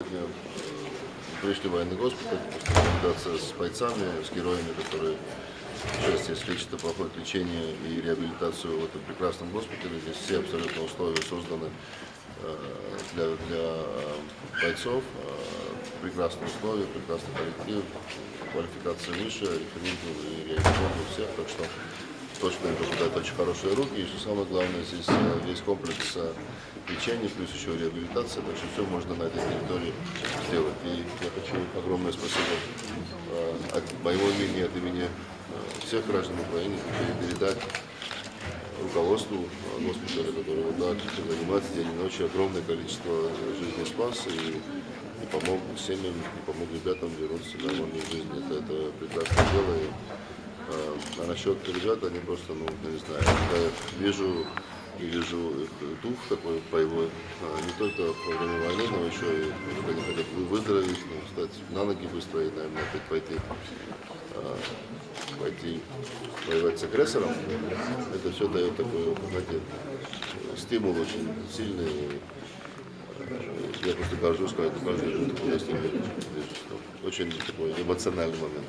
Сегодня пришли военный госпиталь, повидаться с бойцами, с героями, которые участвуют лечат, проходят лечение и реабилитацию в этом прекрасном госпитале. Здесь все абсолютно условия созданы э, для, для э, бойцов. Э, Прекрасные условия, прекрасный коллектив, квалификация выше, референтов и реабилитологов всех, так что попадает в очень хорошие руки. И что самое главное, здесь э, весь комплекс э, лечения, плюс еще реабилитация, так что все можно на этой территории сделать. И я хочу огромное спасибо э, от моего имени, от имени всех граждан Украины передать руководству госпиталя, который вот так занимается день и ночь, огромное количество жизней спас и, и помог семьям, и помог ребятам вернуться в нормальную жизнь. Это, это прекрасное дело. И, а насчет ребят, они просто, ну, не знаю, когда я вижу и вижу дух такой боевой, э, не только во время войны, но еще и как они хотят вы- выздороветь, ну, встать на ноги быстро и, наверное, опять пойти э, пойти воевать с агрессором, это все дает такой, знаете, стимул очень сильный. Я просто горжусь, когда каждый день я вижу. Очень такой эмоциональный момент.